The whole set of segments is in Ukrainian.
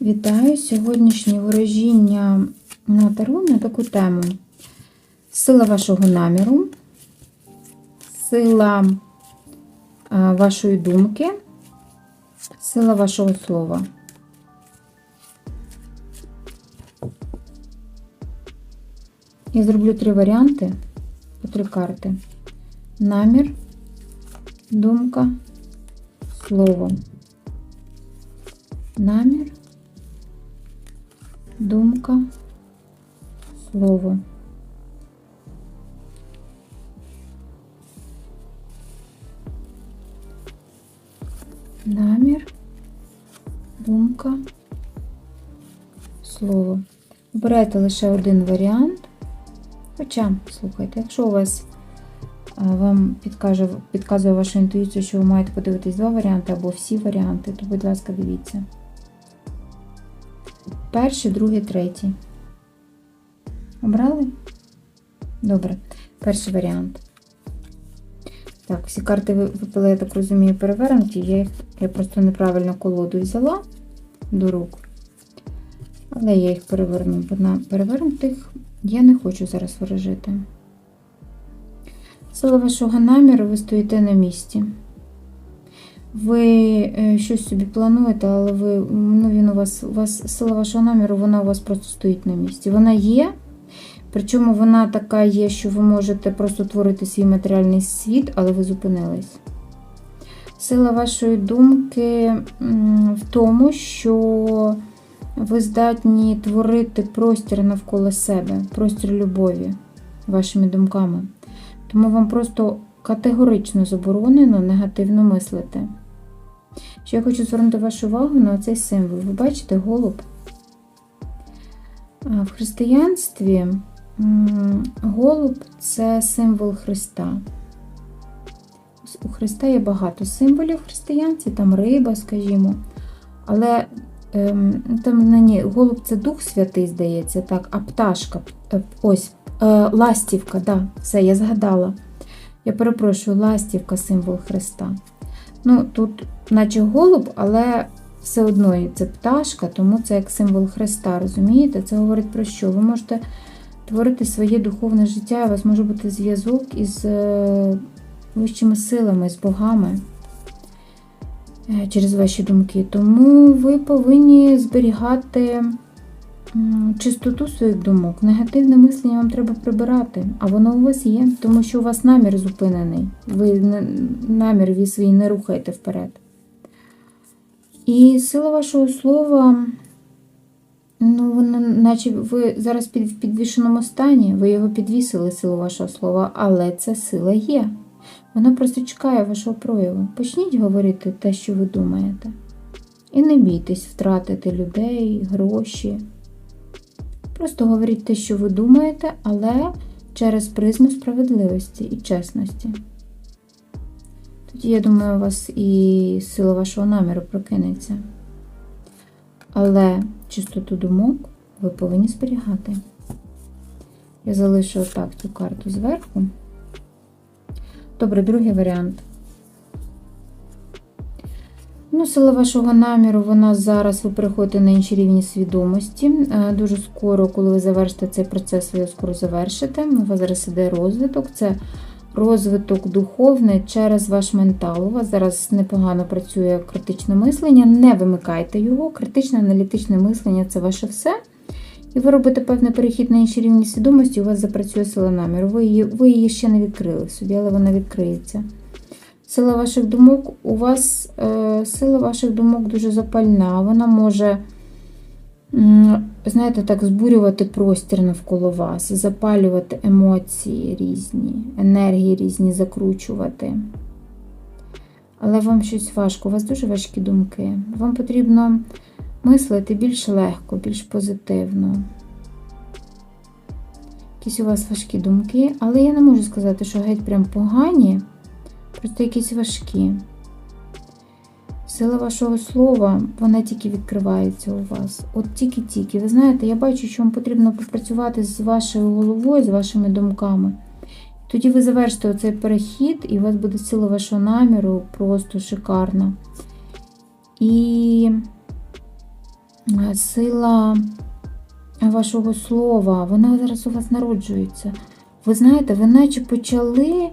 Вітаю! Сьогоднішнє ворожіння на таро на таку тему. Сила вашого наміру, сила вашої думки, сила вашого слова. Я зроблю три варіанти по три карти. Намір, думка, слово. Намір, думка, слово. Намір, думка, слово. Обирайте лише один варіант. Хоча, слухайте, якщо у вас вам підкаже, підказує ваша інтуїція, що ви маєте подивитись два варіанти або всі варіанти, то, будь ласка, дивіться. Перший, другий, третій. Обрали? Добре. Перший варіант. Так, всі карти ви- випали, я так розумію, перевернуті. Я, я просто неправильно колоду взяла до рук. Але я їх переверну, бо на перевернутих я не хочу зараз ворожити. Сила вашого наміру, ви стоїте на місці. Ви е, щось собі плануєте, але ви, ну, він у вас, у вас сила вашого наміру, вона у вас просто стоїть на місці. Вона є, причому вона така є, що ви можете просто творити свій матеріальний світ, але ви зупинились. Сила вашої думки в тому, що ви здатні творити простір навколо себе, простір любові вашими думками. Тому вам просто категорично заборонено негативно мислити. Ще я хочу звернути вашу увагу на цей символ. Ви бачите голуб? В християнстві голуб це символ Христа. У Христа є багато символів християнці, там риба, скажімо. Але ем, там на ній голуб це Дух Святий, здається, так, а пташка, ось, е, ластівка, да, все, я згадала. Я перепрошую, ластівка символ Христа. Ну, тут, наче голуб, але все одно і це пташка, тому це як символ Христа, розумієте? Це говорить про що? Ви можете творити своє духовне життя, у вас може бути зв'язок із е, вищими силами, з богами е, через ваші думки. Тому ви повинні зберігати чистоту своїх думок. Негативне мислення вам треба прибирати, а воно у вас є, тому що у вас намір зупинений. Ви намір свій не рухаєте вперед. І сила вашого слова, ну, вона, наче ви зараз під, в підвішеному стані, ви його підвісили, силу вашого слова, але ця сила є. Вона просто чекає вашого прояву. Почніть говорити те, що ви думаєте. І не бійтесь втратити людей, гроші. Просто говоріть те, що ви думаєте, але через призму справедливості і чесності. Я думаю, у вас і сила вашого наміру прокинеться. Але чистоту думок ви повинні зберігати. Я залишу отак цю карту зверху. Добре, другий варіант. Ну, сила вашого наміру, вона зараз ви переходите на інші рівні свідомості. Е, Дуже скоро, коли ви завершите цей процес, ви його скоро завершите. У вас зараз іде розвиток. Це розвиток духовний через ваш ментал. У вас зараз непогано працює критичне мислення. Не вимикайте його. Критичне аналітичне мислення це ваше все. І ви робите певний перехід на інші рівні свідомості, у вас запрацює сила наміру. Ви її, ви її ще не відкрили в собі, але вона відкриється. Сила ваших думок, у вас е, сила ваших думок дуже запальна. Вона може, знаєте, так, збурювати простір навколо вас, запалювати емоції різні, енергії різні закручувати. Але вам щось важко, у вас дуже важкі думки. Вам потрібно мислити більш легко, більш позитивно. Якісь у вас важкі думки, але я не можу сказати, що геть прям погані, просто якісь важкі. Сила вашого слова, вона тільки відкривається у вас. От тільки-тільки. Ви знаєте, я бачу, що вам потрібно попрацювати з вашою головою, з вашими думками. Тоді ви завершите оцей перехід, і у вас буде сила вашого наміру просто шикарна. І е, сила вашого слова, вона зараз у вас народжується. Ви знаєте, ви наче почали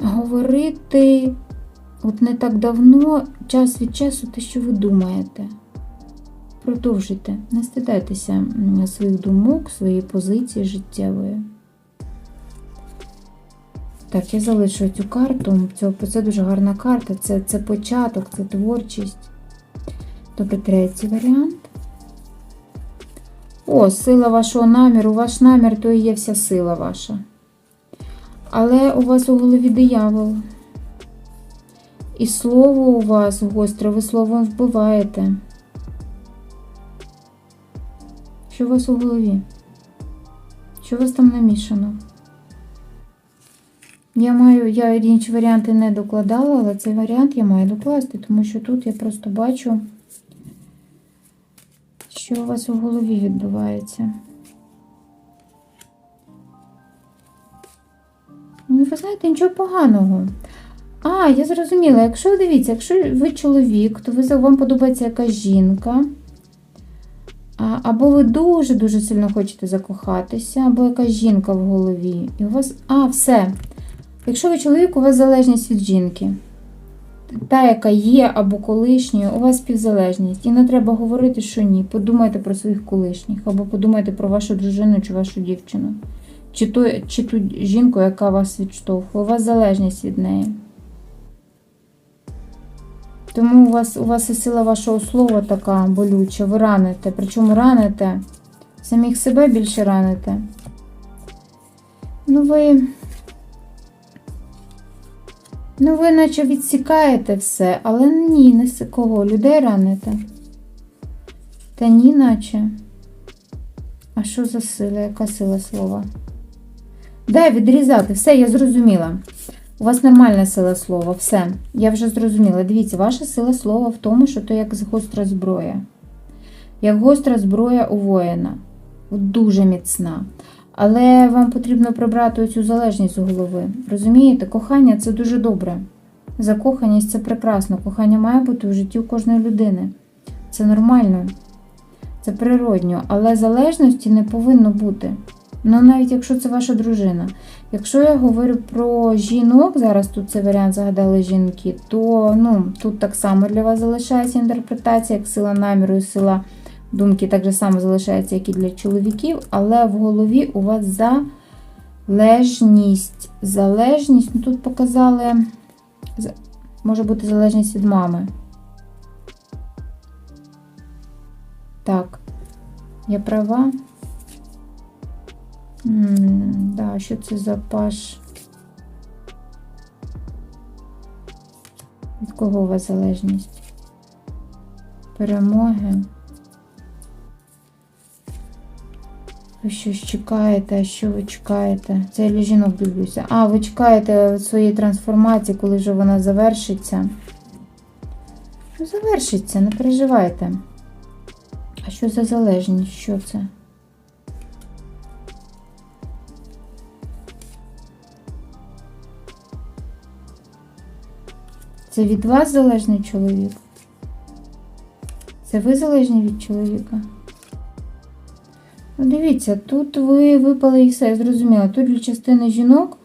говорити от не так давно, час від часу, те, що ви думаєте. Продовжуйте, не стидайтеся своїх думок, своєї позиції життєвої. Так, я залишу цю карту. Це, дуже гарна карта. Це, це початок, це творчість. Добре, третій варіант. О, сила вашого наміру. Ваш намір то і є вся сила ваша. Але у вас у голові диявол. І слово у вас гостре, ви словом вбиваєте. Що у вас у голові? Що у вас там намішано? Я маю, я інші варіанти не докладала, але цей варіант я маю докласти, тому що тут я просто бачу, що у вас у голові відбувається. Ну, ви знаєте, нічого поганого. А, я зрозуміла, якщо дивіться, якщо ви чоловік, то ви, вам подобається якась жінка. Або ви дуже-дуже сильно хочете закохатися, або якась жінка в голові. І у вас. А, все. Якщо ви чоловік, у вас залежність від жінки. Та, яка є, або колишньою, у вас співзалежність. І не треба говорити, що ні. Подумайте про своїх колишніх, або подумайте про вашу дружину чи вашу дівчину. Чи ту, чи ту жінку, яка вас відштовхує. У вас залежність від неї. Тому у вас, у вас і сила вашого слова така болюча, ви раните. Причому раните, самих себе більше раните. Ну, ви. Ну, ви наче відсікаєте все, але ні, не кого. Людей раните. Та ні, наче. А що за сила? Яка сила слова? Дай відрізати, все, я зрозуміла. У вас нормальна сила слова, все. Я вже зрозуміла. Дивіться, ваша сила слова в тому, що то як гостра зброя. Як гостра зброя у воїна. Дуже міцна. Але вам потрібно прибрати цю залежність з голови. Розумієте, кохання це дуже добре. Закоханість це прекрасно. Кохання має бути в житті у кожної людини. Це нормально, це природньо, але залежності не повинно бути. Ну, навіть якщо це ваша дружина. Якщо я говорю про жінок, зараз тут цей варіант загадали жінки, то ну, тут так само для вас залишається інтерпретація, як сила наміру і сила думки так же само залишається, як і для чоловіків, але в голові у вас залежність. Залежність, ну тут показали, може бути залежність від мами. Так, я права? Да, що це за паш? Від кого у вас залежність? Перемоги. Ви щось чекаєте, а що ви чекаєте? Це я для жінок дивлюся. А, ви чекаєте своєї трансформації, коли вже вона завершиться. Ну, завершиться, не переживайте. А що за залежність? Що це? Це від вас залежний чоловік? Це ви залежні від чоловіка? Ну, дивіться, тут ви випали і все, я зрозуміла. Тут для частини жінок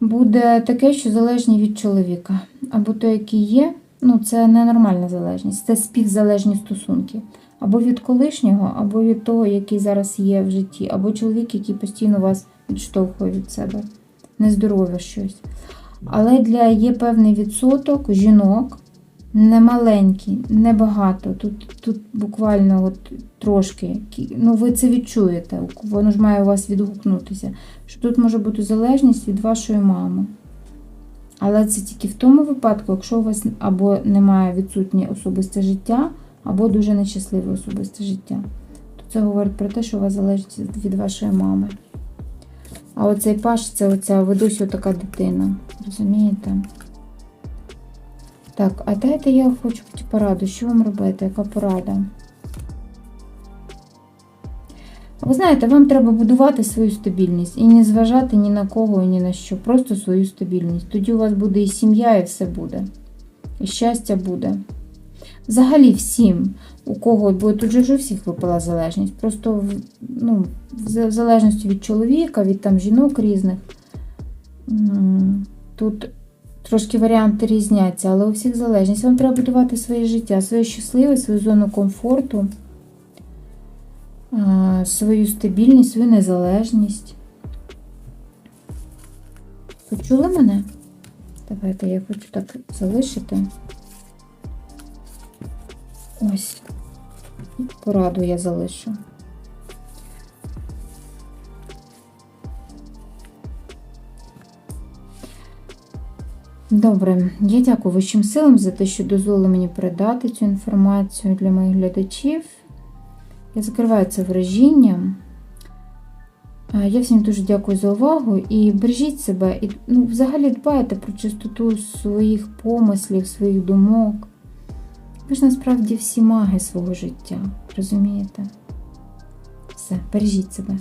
буде таке, що залежні від чоловіка. Або той, який є, ну це не нормальна залежність, це співзалежні стосунки. Або від колишнього, або від того, який зараз є в житті, або чоловік, який постійно вас відштовхує від себе. Нездорове щось. Але для є певний відсоток жінок, не маленький, не багато. Тут, тут буквально от трошки. Ну, ви це відчуєте. Воно ж має у вас відгукнутися. Що тут може бути залежність від вашої мами. Але це тільки в тому випадку, якщо у вас або немає відсутнє особисте життя, або дуже нещасливе особисте життя. То це говорить про те, що у вас залежить від вашої мами. А оцей паш це оця ведусь така дитина. Розумієте? Так, а дайте я хочу пораду. Що вам робити? Яка порада? Ви знаєте, вам треба будувати свою стабільність і не зважати ні на кого, ні на що. Просто свою стабільність. Тоді у вас буде і сім'я, і все буде. І щастя буде. Взагалі всім. у кого, бо тут же ж у всіх випала залежність. Просто ну, в залежності від чоловіка, від там жінок різних. Тут трошки варіанти різняться, але у всіх залежність. Вам треба будувати своє життя, своє щасливе, свою зону комфорту, свою стабільність, свою незалежність. Почули мене? Давайте я хочу так залишити. Ось. Пораду я залишу. Добре, я дякую вищим силам за те, що дозволили мені передати цю інформацію для моїх глядачів. Я закриваю це вражіння. Я всім дуже дякую за увагу і бережіть себе, і ну, взагалі дбайте про чистоту своїх помислів, своїх думок. Ви ж насправді всі маги свого життя, розумієте? Все, бережіть себе.